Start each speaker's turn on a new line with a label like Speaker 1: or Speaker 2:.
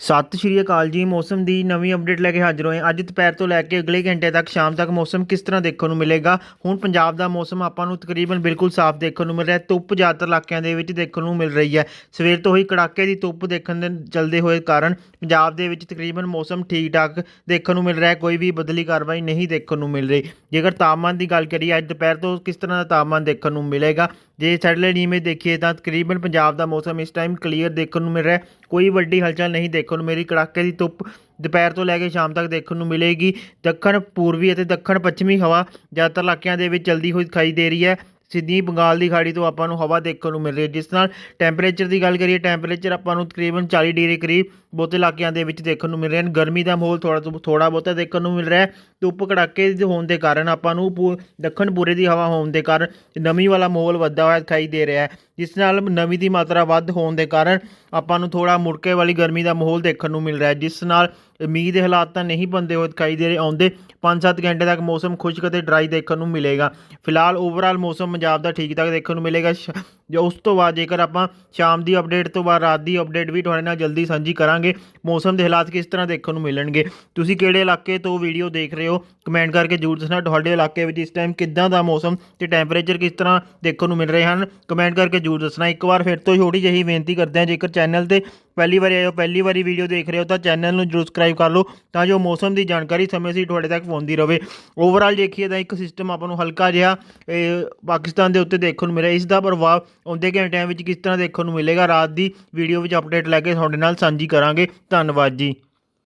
Speaker 1: ਸਤਿ ਸ਼੍ਰੀ ਅਕਾਲ ਜੀ। ਮੌਸਮ ਦੀ ਨਵੀਂ ਅਪਡੇਟ ਲੈ ਕੇ ਹਾਜ਼ਰ ਹੋਏ ਹਾਂ। ਅੱਜ ਦੁਪਹਿਰ ਤੋਂ ਲੈ ਕੇ ਅਗਲੇ ਘੰਟੇ ਤੱਕ ਸ਼ਾਮ ਤੱਕ ਮੌਸਮ ਕਿਸ ਤਰ੍ਹਾਂ ਦੇਖਣ ਨੂੰ ਮਿਲੇਗਾ? ਹੁਣ ਪੰਜਾਬ ਦਾ ਮੌਸਮ ਆਪਾਂ ਨੂੰ ਤਕਰੀਬਨ ਬਿਲਕੁਲ ਸਾਫ਼ ਦੇਖਣ ਨੂੰ ਮਿਲ ਰਿਹਾ ਧੁੱਪ ਜ਼ਿਆਦਾਤਰ ਇਲਾਕਿਆਂ ਦੇ ਵਿੱਚ ਦੇਖਣ ਨੂੰ ਮਿਲ ਰਹੀ ਹੈ। ਸਵੇਰ ਤੋਂ ਹੀ ਕੜਾਕੇ ਦੀ ਧੁੱਪ ਦੇਖਣ ਦੇ ਚੱਲਦੇ ਹੋਏ ਕਾਰਨ ਪੰਜਾਬ ਦੇ ਵਿੱਚ ਤਕਰੀਬਨ ਮੌਸਮ ਠੀਕ ਠਾਕ ਦੇਖਣ ਨੂੰ ਮਿਲ ਰਿਹਾ ਕੋਈ ਵੀ ਬਦਲੀ ਕਾਰਵਾਈ ਨਹੀਂ ਦੇਖਣ ਨੂੰ ਮਿਲ ਰਹੀ। ਜੇਕਰ ਤਾਪਮਾਨ ਦੀ ਗੱਲ ਕਰੀਏ, ਅੱਜ ਦੁਪਹਿਰ ਤੋਂ ਕਿਸ ਤਰ੍ਹਾਂ ਦਾ ਤਾਪਮਾਨ ਦੇਖਣ ਨੂੰ ਮਿਲੇਗਾ? ਜੇ ਸੈਟਲਾਈਟ ਇਮੇਜ ਦੇਖੀਏ ਤਾਂ ਤਕਰੀਬਨ ਪੰਜਾਬ ਦਾ ਮੌਸਮ ਇਸ ਟਾਈਮ ਕਲੀਅਰ ਦੇਖਣ ਨੂੰ ਮਿਲ ਰਿਹਾ ਕੋਈ ਵੱਡੀ ਹਲਚਲ ਨਹੀਂ ਦੇਖਣ ਨੂੰ ਮੇਰੀ, ਕੜਾਕੇ ਦੀ ਧੁੱਪ ਦੁਪਹਿਰ ਤੋਂ ਲੈ ਕੇ ਸ਼ਾਮ ਤੱਕ ਦੇਖਣ ਨੂੰ ਮਿਲੇਗੀ। ਦੱਖਣ ਪੂਰਬੀ ਅਤੇ ਦੱਖਣ ਪੱਛਮੀ ਹਵਾ ਜ਼ਿਆਦਾਤਰ ਇਲਾਕਿਆਂ ਦੇ ਵਿੱਚ ਚਲਦੀ ਹੋਈ ਦਿਖਾਈ ਦੇ ਰਹੀ ਹੈ। ਸਿੱਧੀ ਬੰਗਾਲ ਦੀ ਖਾੜੀ ਤੋਂ ਆਪਾਂ ਨੂੰ ਹਵਾ ਦੇਖਣ ਨੂੰ ਮਿਲ ਰਹੀ ਹੈ, ਜਿਸ ਨਾਲ ਟੈਂਪਰੇਚਰ ਦੀ ਗੱਲ ਕਰੀਏ ਟੈਂਪਰੇਚਰ ਆਪਾਂ ਨੂੰ ਤਕਰੀਬਨ 40 ਡਿਗਰੀ ਕਰੀਬ ਬਹੁਤੇ ਇਲਾਕਿਆਂ ਦੇ ਵਿੱਚ ਦੇਖਣ ਨੂੰ ਮਿਲ ਰਹੇ ਹਨ ਗਰਮੀ ਦਾ ਮਾਹੌਲ ਥੋੜਾ ਥੋੜਾ ਬਹੁਤਾ ਦੇਖਣ ਨੂੰ ਮਿਲ ਰਿਹਾ ਹੈ। ਧੁੱਪ ਕੜਾਕੇ ਹੋਣ ਦੇ ਕਾਰਨ ਆਪਾਂ ਨੂੰ ਪੂ- ਦੱਖਣ ਪੂਰੇ ਦੀ ਹਵਾ ਹੋਣ ਦੇ ਕਾਰਨ ਨਮੀ ਵਾਲਾ ਮਾਹੌਲ ਵੱਧਦਾ ਹੋਇਆ ਦਿਖਾਈ ਦੇ ਰਿਹਾ ਹੈ। ਜਿਸ ਨਾਲ ਨਮੀ ਦੀ ਮਾਤਰਾ ਵੱਧ ਹੋਣ ਦੇ ਕਾਰਨ ਆਪਾਂ ਨੂੰ ਥੋੜਾ ਮੁੜਕੇ ਵਾਲੀ ਗਰਮੀ ਦਾ ਮਾਹੌਲ ਦੇਖਣ ਨੂੰ ਮਿਲ ਰਿਹਾ ਹੈ। ਜਿਸ ਨਾਲ ਮੀਂਹ ਦੇ ਹਾਲਾਤ ਤਾਂ ਨਹੀਂ ਬੰਦੇ ਹੋਏ ਦਿਖਾਈ ਦੇ ਰਹੇ, ਆਉਂਦੇ 5-7 ਘੰਟੇ ਤੱਕ ਮੌਸਮ ਖੁਸ਼ਕ ਅਤੇ ਡਰਾਈ ਦੇਖਣ ਨੂੰ ਮਿਲੇਗਾ। ਫਿਲਹਾਲ ਓਵਰਆਲ ਮੌਸਮ ਪੰਜਾਬ ਦਾ ਠੀਕ ਠਾਕ ਦੇਖਣ ਨੂੰ ਮਿਲੇਗਾ। ਸ਼- ਜੋ ਉਸ ਤੋਂ ਬਾਅਦ ਜੇਕਰ ਆਪਾਂ ਸ਼ਾਮ ਦੀ ਅਪਡੇਟ ਤੋਂ ਬਾਅਦ ਰਾਤ ਦੀ ਅਪਡੇਟ ਵੀ ਤੁਹਾਡੇ ਨਾਲ ਜਲਦੀ ਸਾਂਝੀ ਕਰਾਂਗੇ। ਮੌਸਮ ਦੇ ਹਾਲਾਤ ਕਿਸ ਤਰ੍ਹਾਂ ਦੇਖਣ ਨੂੰ ਮਿਲਣਗੇ? ਤੁਸੀਂ ਕਿਹੜੇ ਇਲਾਕੇ ਤੋਂ ਵੀਡੀਓ ਦੇਖ ਰਹੇ ਹੋ? ਕਮੈਂਟ ਕਰਕੇ ਜ਼ਰੂਰ ਦੱਸਣਾ। ਤੁਹਾਡੇ ਇਲਾਕੇ ਵਿੱਚ ਇਸ ਟਾਈਮ ਕਿੱਦਾਂ ਦਾ ਮੌਸਮ ਤੇ ਟੈਂਪਰੇਚਰ ਕਿਸ ਤਰ੍ਹਾਂ ਦੇਖਣ ਨੂੰ ਮਿਲ ਰਹੇ ਹਨ? ਕਮੈਂਟ ਕਰਕੇ ਜ਼ਰੂਰ ਦੱਸਣਾ। ਇੱਕ ਵਾਰ ਫਿਰ ਤੋਂ ਛੋਟੀ ਜਿਹੀ ਬੇਨਤੀ ਕਰਦੇ ਹਾਂ। ਜੇਕਰ ਚੈਨਲ ਤੇ ਪਹਿਲੀ ਵਾਰੀ ਆਏ ਹੋ ਪਹਿਲੀ ਵਾਰੀ ਵੀਡੀਓ ਦੇਖ ਰਹੇ ਹੋ ਤਾਂ ਚੈਨਲ ਨੂੰ ਜਰੂਰ ਸਬਸਕ੍ਰਾਈਬ ਕਰ ਲਓ ਤਾਂ ਜੋ ਮੌਸਮ ਦੀ ਜਾਣਕਾਰੀ ਸਮੇਂ ਸਿਰ ਤੁਹਾਡੇ ਤੱਕ ਪਹੁੰਚਦੀ ਰਹੇ। ਓਵਰਆਲ ਦੇਖੀਏ ਤਾਂ ਇੱਕ ਸਿਸਟਮ ਆਪਾਂ ਨੂੰ ਹਲਕਾ ਜਿਹਾ ਇਹ, ਪਾਕਿਸਤਾਨ ਦੇ ਉੱਤੇ ਦੇਖਣ ਨੂੰ ਮਿਲਿਆ। ਇਸ ਦਾ ਪ੍ਰਭਾਵ ਆਉਂਦੇ ਘੰਟਿਆਂ ਵਿੱਚ ਕਿਸ ਤਰ੍ਹਾਂ ਦੇਖਣ ਨੂੰ ਮਿਲੇਗਾ? ਰਾਤ ਦੀ ਵੀਡੀਓ ਵਿੱਚ ਅਪਡੇਟ ਲੈ ਕੇ ਤੁਹਾਡੇ ਨਾਲ ਸਾਂਝੀ ਕਰਾਂਗੇ। ਧੰਨਵਾਦ ਜੀ।